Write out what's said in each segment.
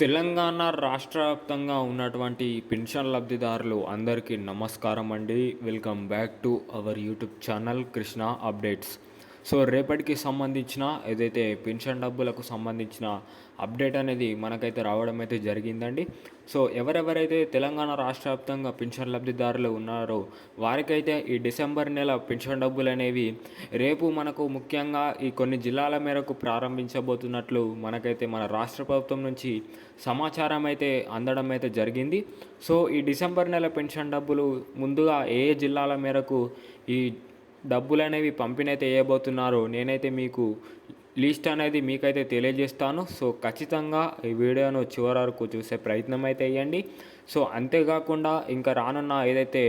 తెలంగాణ రాష్ట్ర వ్యాప్తంగా ఉన్నటువంటి పెన్షన్ లబ్ధిదారులు అందరికీ నమస్కారం అండి. Welcome back to our YouTube channel Krishna updates. So రేపటికి సంబంధించిన ఏదైతే పెన్షన్ డబ్బులకు సంబంధించిన అప్డేట్ అనేది మనకైతే రావడం అయితే జరిగిందండి. సో ఎవరెవరైతే తెలంగాణ రాష్ట్ర వ్యాప్తంగా పెన్షన్ లబ్ధిదారులు ఉన్నారో వారికైతే ఈ డిసెంబర్ నెల పెన్షన్ డబ్బులు అనేవి రేపు మనకు ముఖ్యంగా ఈ కొన్ని జిల్లాల మేరకు ప్రారంభించబోతున్నట్లు మనకైతే మన రాష్ట్ర ప్రభుత్వం నుంచి సమాచారం అయితే అందడం అయితే జరిగింది. సో ఈ డిసెంబర్ నెల పెన్షన్ డబ్బులు ముందుగా ఏ ఏ జిల్లాల మేరకు ఈ డబ్బులు అనేవి పంపిణీ అయితే వేయబోతున్నారో నేనైతే మీకు లిస్ట్ అనేది మీకైతే తెలియజేస్తాను. సో ఖచ్చితంగా ఈ వీడియోను చివరి వరకు చూసే ప్రయత్నం అయితే వేయండి సో అంతేకాకుండా ఇంకా రానున్న ఏదైతే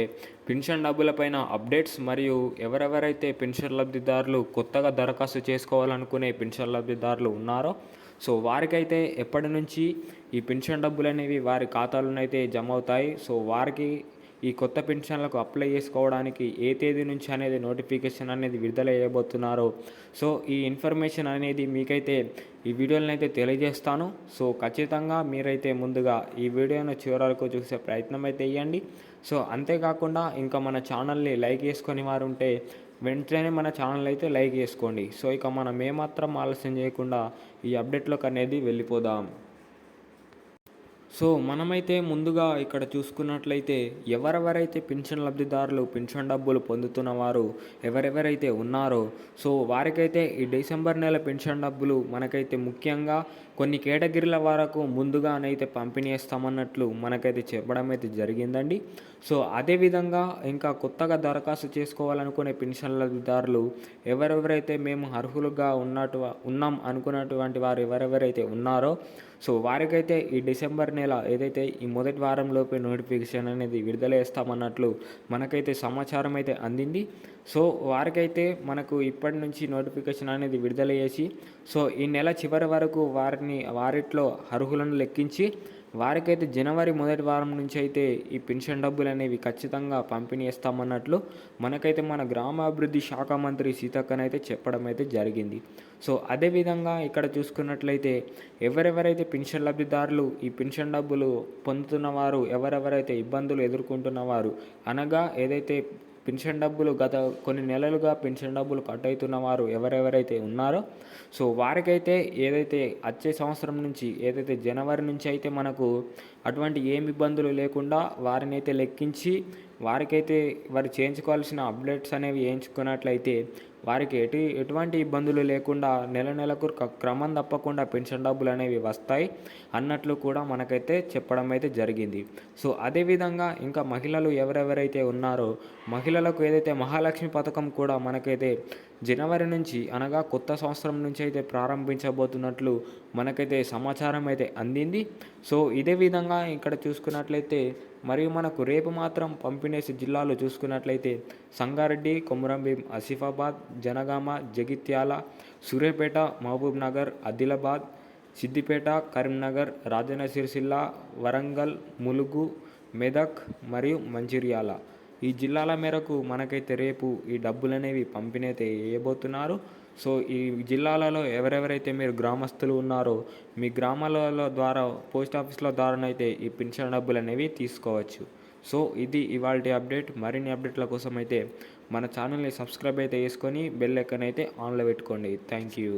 పెన్షన్ డబ్బులపైన అప్డేట్స్ మరియు ఎవరెవరైతే పెన్షన్ లబ్ధిదారులు కొత్తగా దరఖాస్తు చేసుకోవాలనుకునే పెన్షన్ లబ్ధిదారులు ఉన్నారో సో వారికైతే ఎప్పటి నుంచి ఈ పెన్షన్ డబ్బులు అనేవి వారి ఖాతాలోనైతే జమ అవుతాయి. సో వారికి ఈ కొత్త పెన్షన్లకు అప్లై చేసుకోవడానికి ఏ తేదీ నుంచి అనేది నోటిఫికేషన్ అనేది విడుదల చేయబోతున్నారో. సో ఈ ఇన్ఫర్మేషన్ అనేది మీకైతే ఈ వీడియోలను అయితే తెలియజేస్తాను. సో ఖచ్చితంగా మీరైతే ముందుగా ఈ వీడియోను చివరి వరకు చూసే ప్రయత్నం అయితే చేయండి. సో అంతేకాకుండా ఇంకా మన ఛానల్ని లైక్ చేసుకొని వారు ఉంటే వెంటనే మన ఛానల్ అయితే లైక్ చేసుకోండి. సో ఇక మనం ఏమాత్రం ఆలస్యం చేయకుండా ఈ అప్డేట్లోకి అనేది వెళ్ళిపోదాం. సో మనమైతే ముందుగా ఇక్కడ చూసుకున్నట్లయితే ఎవరెవరైతే పెన్షన్ లబ్ధిదారులు పెన్షన్ డబ్బులు పొందుతున్న వారు ఎవరెవరైతే ఉన్నారో సో వారికైతే ఈ డిసెంబర్ నెల పెన్షన్ డబ్బులు మనకైతే ముఖ్యంగా కొన్ని కేటగిరీల వరకు ముందుగానైతే పంపిణీ చేస్తామన్నట్లు మనకైతే చెప్పడం అయితే జరిగిందండి. సో అదేవిధంగా ఇంకా కొత్తగా దరఖాస్తు చేసుకోవాలనుకునే పెన్షన్ లబ్ధిదారులు ఎవరెవరైతే మేము అర్హులుగా ఉన్నట్టు ఉన్నాం అనుకున్నటువంటి వారు ఎవరెవరైతే ఉన్నారో సో వారికైతే ఈ డిసెంబర్ నెల ఏదైతే ఈ మొదటి వారంలోపే నోటిఫికేషన్ అనేది విడుదల చేస్తామన్నట్లు మనకైతే సమాచారం అయితే అందింది. సో వారికైతే మనకు ఇప్పటి నుంచి నోటిఫికేషన్ అనేది విడుదల చేసి సో ఈ నెల చివరి వరకు వారిని వారిట్లో అర్హులను లెక్కించి వారికైతే జనవరి మొదటి వారం నుంచి అయితే ఈ పెన్షన్ డబ్బులు అనేవి ఖచ్చితంగా పంపిణీ చేస్తామన్నట్లు మనకైతే మన గ్రామాభివృద్ధి శాఖ మంత్రి సీతక్కనైతే చెప్పడం అయితే జరిగింది. సో అదేవిధంగా ఇక్కడ చూసుకున్నట్లయితే ఎవరెవరైతే పెన్షన్ లబ్ధిదారులు ఈ పెన్షన్ డబ్బులు పొందుతున్నవారు ఎవరెవరైతే ఇబ్బందులు ఎదుర్కొంటున్నవారు అనగా ఏదైతే పెన్షన్ డబ్బులు గత కొన్ని నెలలుగా పెన్షన్ డబ్బులు కట్ అవుతున్న వారు ఎవరెవరైతే ఉన్నారో సో వారికైతే ఏదైతే వచ్చే సంవత్సరం నుంచి ఏదైతే జనవరి నుంచి అయితే మనకు అటువంటి ఏమి ఇబ్బందులు లేకుండా వారిని అయితే లెక్కించి వారికైతే వారు చేయించుకోవాల్సిన అప్డేట్స్ అనేవి వేయించుకున్నట్లయితే వారికి ఎటు ఎటువంటి ఇబ్బందులు లేకుండా నెల నెలకు క్రమం తప్పకుండా పెన్షన్ డబ్బులు అనేవి వస్తాయి అన్నట్లు కూడా మనకైతే చెప్పడం అయితే జరిగింది. సో అదేవిధంగా ఇంకా మహిళలు ఎవరెవరైతే ఉన్నారో మహిళలకు ఏదైతే మహాలక్ష్మి పథకం కూడా మనకైతే జనవరి నుంచి అనగా కొత్త సంవత్సరం నుంచి అయితే ప్రారంభించబోతున్నట్లు మనకైతే సమాచారం అయితే అందింది. సో ఇదే విధంగా ఇక్కడ చూసుకున్నట్లయితే మరియు మనకు రేపు మాత్రం పంపిణేసి జిల్లాలు చూసుకున్నట్లయితే సంగారెడ్డి కొమురంభీం ఆసిఫాబాద్ జనగామ జగిత్యాల సూర్యాపేట మహబూబ్ నగర్ ఆదిలాబాద్ సిద్దిపేట కరీంనగర్ రాజన్న సిరిసిల్ల వరంగల్ ములుగు మెదక్ మరియు మంచిర్యాల. ఈ జిల్లాల మేరకు మనకైతే రేపు ఈ డబ్బులు అనేవి పంపిణీ అయితే వేయబోతున్నారు. సో ఈ జిల్లాలలో ఎవరెవరైతే మీరు గ్రామస్తులు ఉన్నారో మీ గ్రామాలలో ద్వారా పోస్ట్ ఆఫీస్ల ద్వారానైతే ఈ పెన్షన్ డబ్బులు అనేవి తీసుకోవచ్చు. సో ఇది ఇవాళ అప్డేట్. మరిన్ని అప్డేట్ల కోసం అయితే మన ఛానల్ని సబ్స్క్రైబ్ అయితే చేసుకొని బెల్ ఎక్కనైతే ఆన్లో పెట్టుకోండి. Thank you.